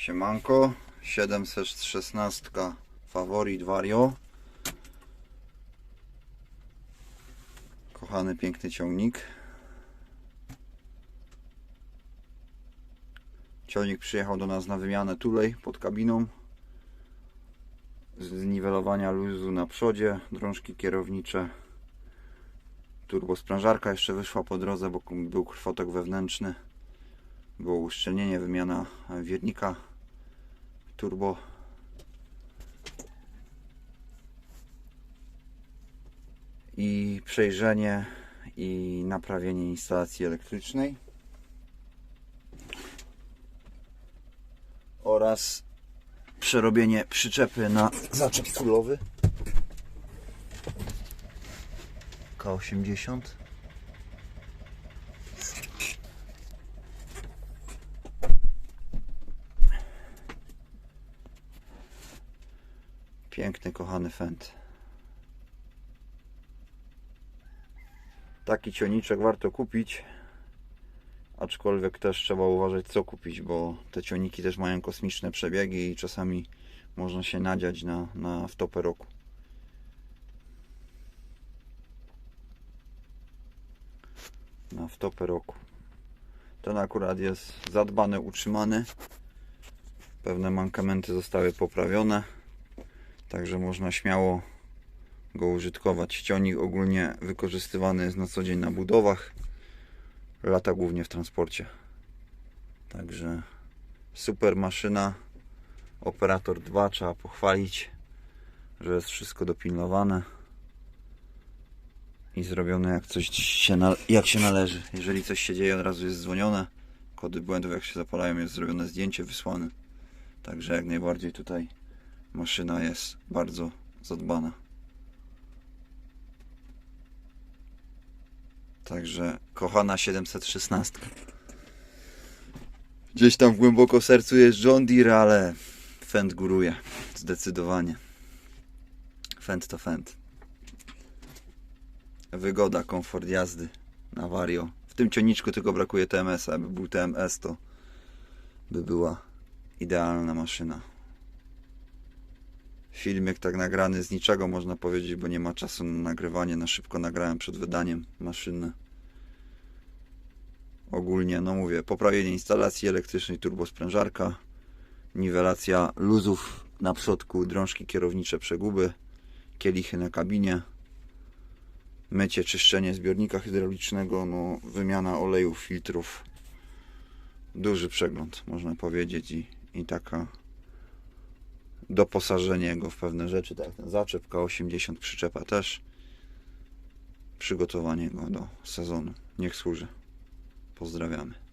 Siemanko, 716 Favorit Vario. Kochany, piękny ciągnik. Ciągnik przyjechał do nas na wymianę tulej pod kabiną. Zniwelowania luzu na przodzie, drążki kierownicze. Turbosprężarka jeszcze wyszła po drodze, bo był krwotok wewnętrzny było uszczelnienie, wymiana wiernika turbo. I przejrzenie i naprawienie instalacji elektrycznej. Oraz przerobienie przyczepy na zaczep kulowy. K80. Piękny, kochany Fend. Taki cioniczek warto kupić. Aczkolwiek też trzeba uważać co kupić, bo te cioniki też mają kosmiczne przebiegi i czasami można się nadziać na, na wtopę roku. Na wtopę roku. Ten akurat jest zadbany, utrzymany. Pewne mankamenty zostały poprawione. Także można śmiało go użytkować. Cionik ogólnie wykorzystywany jest na co dzień na budowach. Lata głównie w transporcie. Także super maszyna. Operator 2 trzeba pochwalić, że jest wszystko dopilnowane i zrobione jak coś się, jak się należy. Jeżeli coś się dzieje, od razu jest dzwonione. Kody błędów jak się zapalają, jest zrobione zdjęcie, wysłane. Także jak najbardziej tutaj maszyna jest bardzo zadbana. Także kochana 716. Gdzieś tam głęboko w sercu jest John Deere, ale Fend góruje. Zdecydowanie. Fend to Fend. Wygoda, komfort jazdy na Vario. W tym ciągniczku tylko brakuje TMS, a aby był TMS to by była idealna maszyna. Filmik tak nagrany z niczego można powiedzieć, bo nie ma czasu na nagrywanie. Na szybko nagrałem przed wydaniem maszyny. Ogólnie, no mówię, poprawienie instalacji elektrycznej, turbosprężarka, niwelacja luzów na przodku, drążki kierownicze, przeguby, kielichy na kabinie, mycie, czyszczenie zbiornika hydraulicznego, no, wymiana olejów, filtrów. Duży przegląd, można powiedzieć, i, i taka doposażenie go w pewne rzeczy, tak jak ten zaczep K80 przyczepa też. Przygotowanie go do sezonu. Niech służy. Pozdrawiamy.